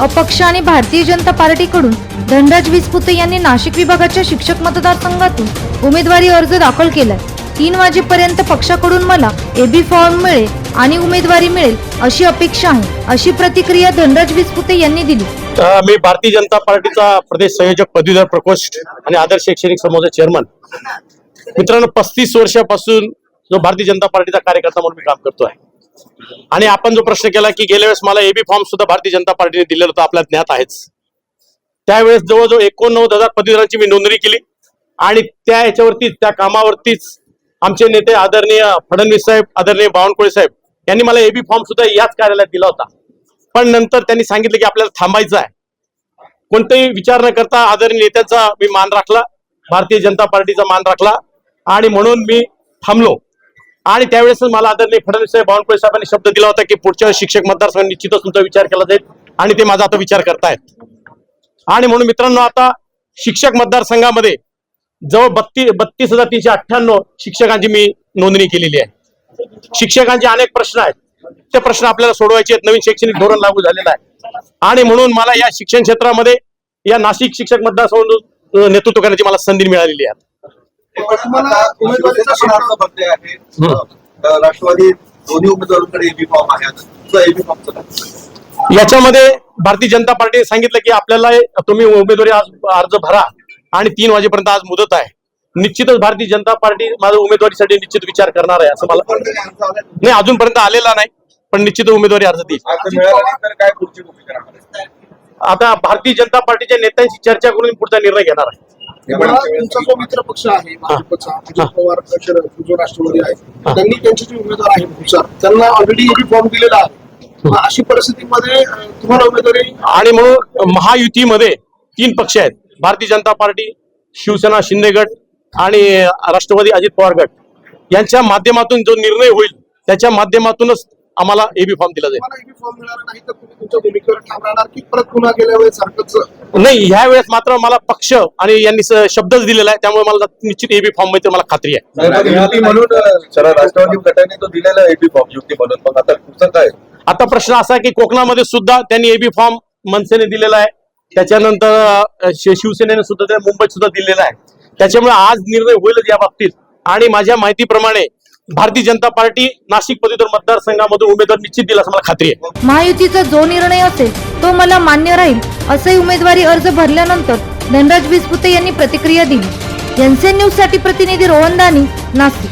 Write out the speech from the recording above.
अपक्ष आणि भारतीय जनता पार्टीकडून धनराज विसपुते यांनी नाशिक विभागाच्या शिक्षक मतदारसंघातून उमेदवारी अर्ज दाखल केलाय. तीन वाजेपर्यंत पक्षाकडून मला एबी फॉर्म मिळेल आणि उमेदवारी मिळेल अशी अपेक्षा आहे अशी प्रतिक्रिया धनराज विसपुते यांनी दिली. मी भारतीय जनता पार्टीचा प्रदेश संयोजक पदवीधर प्रकोष्ठ आणि आदर्श शैक्षणिक समूहाचा चेअरमन मित्रांनो पस्तीस वर्षापासून जो भारतीय जनता पार्टीचा कार्यकर्ता म्हणून मी काम करतोय. आणि आपण जो प्रश्न केला की गेल्या वेळेस मला एबी फॉर्म सुद्धा भारतीय जनता पार्टीने दिलेला होता आपल्या ज्ञात आहेच. त्यावेळेस जवळजवळ एकोणनव्वद हजार पदवीधरांची मी नोंदणी केली आणि त्या याच्यावरतीच त्या कामावरतीच आमचे नेते आदरणीय फडणवीस साहेब आदरणीय बावनकुळे साहेब यांनी मला एबी फॉर्म सुद्धा याच कार्यालयात दिला होता. पण नंतर त्यांनी सांगितलं की आपल्याला थांबायचं आहे. कोणताही विचार न करता आदरणीय नेत्यांचा मी मान राखला भारतीय जनता पार्टीचा मान राखला आणि म्हणून मी थांबलो. आणि त्यावेळेस मला आदरणीय फडणवीस साहेब बावनकुळे साहेबांनी शब्द दिला होता की पुढच्या शिक्षक मतदारसंघ निश्चितच तुमचा विचार केला जाईल आणि ते माझा आता विचार करतायत. आणि म्हणून मित्रांनो आता शिक्षक मतदारसंघामध्ये जवळ बत्तीस बत्तीस हजार तीनशे अठ्ठ्याण्णव शिक्षकांची मी नोंदणी केलेली आहे. शिक्षकांचे अनेक प्रश्न आहेत. ते प्रश्न आपल्याला सोडवायचे आहेत. नवीन शैक्षणिक धोरण लागू झालेलं आहे. आणि म्हणून मला या शिक्षण क्षेत्रामध्ये या नाशिक शिक्षक मतदारसंघ नेतृत्व करण्याची मला संधी मिळालेली आहे. तुम्हाला उमेदवारीचा अर्ज भरले आहे अ, राष्ट्रवादी दोन्ही उमेदवारांकडे एबी फॉर्म आहे आता तुझा एबी फॉर्मचं काय? याच्यामध्ये भारतीय जनता पार्टीने सांगितलं की आपल्याला तुम्ही उमेदवारी आज अर्ज भरा आणि तीन वाजेपर्यंत आज मुदत आहे निश्चितच भारतीय जनता पार्टी माझ्या उमेदवारीसाठी निश्चित विचार करणार आहे असं मला? नाही अजूनपर्यंत आलेला नाही पण निश्चित उमेदवारी अर्ज देईल? आता भारतीय जनता पार्टीच्या नेत्यांशी चर्चा करून पुढचा निर्णय घेणार आहे तुमचा जो मित्र पक्ष आहे भाजपचा अजित पवार शरद जो राष्ट्रवादी आहे त्यांनी त्यांचे जे उमेदवार आहे भुसार त्यांना ऑलरेडी एबी फॉर्म दिलेला आहे. मग अशी परिस्थितीमध्ये तुम्हाला उमेदवारी आणि म्हणून महायुतीमध्ये तीन पक्ष आहेत. भारतीय जनता पार्टी शिवसेना शिंदे गट आणि राष्ट्रवादी अजित पवार गट. यांच्या माध्यमातून जो निर्णय होईल त्याच्या माध्यमातूनच आम्हाला एबी फॉर्म दिला जाईल. एबी फॉर्म मिळाला नाही तर तुम्ही तुमच्या भूमिकेवर ठाम राहणार की परत पुन्हा गेल्या वेळेस सारखंच नाही ह्या वेळेस मात्र मला पक्ष आणि यांनी शब्दच दिलेला आहे. त्यामुळे मला निश्चित एबी फॉर्ममध्ये मला खात्री आहे. युती म्हणून राष्ट्रवादी गटाने तो दिलेला एबी फॉर्म युती म्हणून. मग आता पुढचं काय? आता प्रश्न असा आहे की कोकणामध्ये सुद्धा त्यांनी एबी फॉर्म मनसेने दिलेला आहे. त्याच्यानंतर शिवसेनेने सुद्धा मुंबईत सुद्धा दिलेला आहे. त्याच्यामुळे आज निर्णय होईलच या बाबतीत. आणि माझ्या माहितीप्रमाणे भारतीय जनता पार्टी नाशिक पदवीधर मतदारसंघामधून उमेदवार निश्चित दिला असं मला खात्री आहे. महायुतीचा जो निर्णय असेल तो मला मान्य राहील असे उमेदवारी अर्ज भरल्यानंतर धनराज विसपुते यांनी प्रतिक्रिया दिली. एनसीएन न्यूजसाठी प्रतिनिधी रोहन दानी नाशिक.